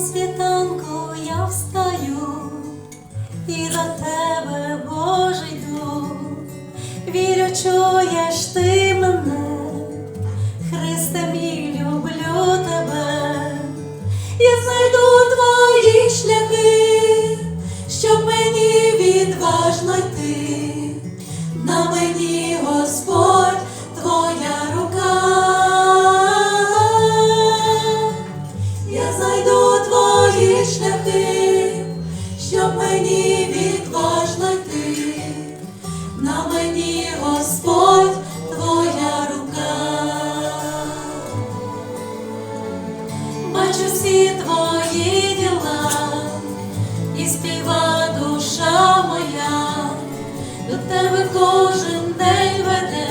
світанку я встаю і до тебе, Боже, йду, вірю, чуєш ти мене, Христе мій, люблю тебе, я знайду твої шляхи, щоб мені відважно йти, на мені щоб мені відважно йти, на мені Господь, твоя рука. Бачу всі твої діла, і співа душа моя, до тебе кожен день веде,